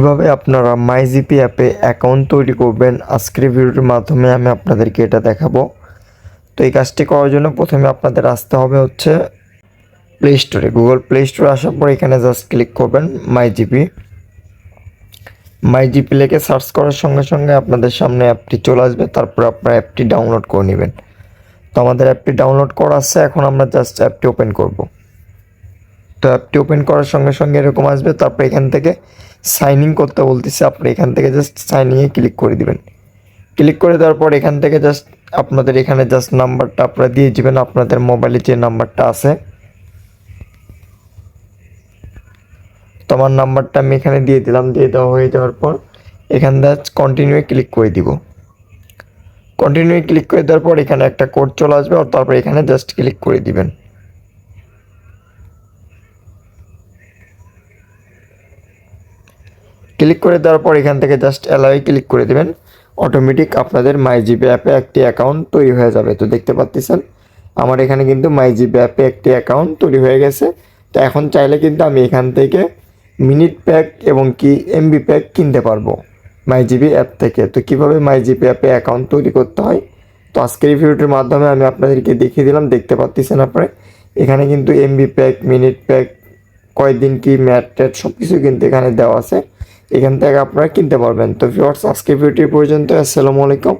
কীভাবে আপনারা মাইজিপি অ্যাপে অ্যাকাউন্ট তৈরি করবেন, আজকের ভিডিওর মাধ্যমে আমি আপনাদেরকে এটা দেখাবো। তো এই কাজটি করার জন্য প্রথমে আপনাদের আসতে হবে হচ্ছে প্লে স্টোরে গুগল প্লে স্টোরে আসার পর এখানে জাস্ট ক্লিক করবেন মাইজিপি মাইজিপি লিখে সার্চ করার সঙ্গে সঙ্গে আপনাদের সামনে অ্যাপটি চলে আসবে, তারপর আপনারা অ্যাপটি ডাউনলোড করে নেবেন। তো আমাদের অ্যাপটি ডাউনলোড করা আছে, এখন আমরা জাস্ট অ্যাপটি ওপেন করব। তো অ্যাপটি ওপেন করার সঙ্গে সঙ্গে এরকম আসবে, তারপর এখান থেকে সাইন ইন করতে বলতেছে আপনি এখান থেকে জাস্ট সাইন ইনে ক্লিক করে দিবেন। ক্লিক করে দেওয়ার পর এখান থেকে জাস্ট আপনাদের এখানে জাস্ট নাম্বারটা আপনারা দিয়ে দিবেন, আপনাদের মোবাইলে যে নাম্বারটা আছে। তো আমার নাম্বারটা আমি এখানে দিয়ে দিলাম, দিয়ে দেওয়া হয়ে যাওয়ার পর এখান থেকে কন্টিনিউ ক্লিক করে দিব। কন্টিনিউ ক্লিক করে দেওয়ার পর এখানে একটা কোড চলে আসবে আর তারপর এখানে জাস্ট ক্লিক করে দিবেন। ক্লিক করে দেওয়ার পর এখান থেকে জাস্ট অ্যালাউয়ে ক্লিক করে দেবেন। অটোমেটিক আপনাদের মাই জিপি অ্যাপে একটি অ্যাকাউন্ট তৈরি হয়ে যাবে। তো দেখতে পাচ্ছেন আমার এখানে কিন্তু মাই জিপি অ্যাপে একটি অ্যাকাউন্ট তৈরি হয়ে গেছে। তো এখন চাইলে কিন্তু আমি এখান থেকে মিনিট প্যাক এবং কি এমবি প্যাক কিনতে পারব মাই জিবি অ্যাপ থেকে। তো কীভাবে মাই জিপি অ্যাপে অ্যাকাউন্ট তৈরি করতে হয়? তো আজকের এই ভিডিওটির মাধ্যমে আমি আপনাদেরকে দেখিয়ে দিলাম। দেখতে পাচ্ছেন আপনারা, এখানে কিন্তু এমবি প্যাক মিনিট প্যাক কয়দিন কি ম্যাট ট্যাট সব কিছু কিন্তু এখানে দেওয়া আছে। এখান থেকে আপনারা কিনতে পারবেন। তো ভিউয়ার্স আজকে ভিডিওটি পর্যন্ত আসসালামু আলাইকুম।